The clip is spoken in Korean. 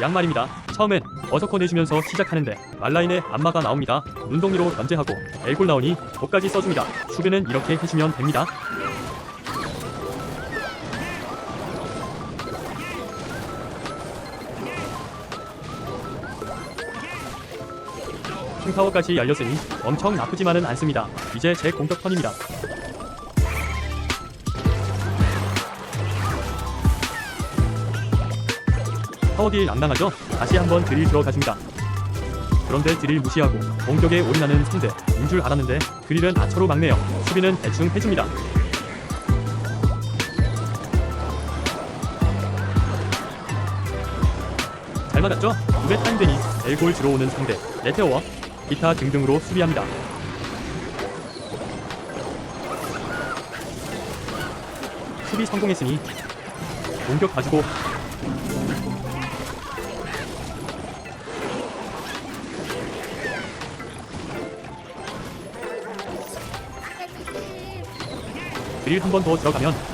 양말입니다. 처음엔 어서커 내주면서 시작하는데 말라인에 안마가 나옵니다. 눈동이로 견제하고 엘골 나오니 독까지 써줍니다. 수비는 이렇게 해주면 됩니다. 킹파워까지 열렸으니 엄청 나쁘지만은 않습니다. 이제 제 공격 턴입니다. 파워딜 낭낭하죠? 다시 한번 드릴 들어가줍니다. 그런데 드릴 무시하고 공격에 올인하는 상대 인 줄 알았는데 드릴은 아처로 막네요. 수비는 대충 해줍니다. 잘 맞았죠? 두배 타임 되니 엘골 들어오는 상대 레테어와 기타 등등으로 수비합니다. 수비 성공했으니 공격 봐주고 드릴 한 번 더 들어가면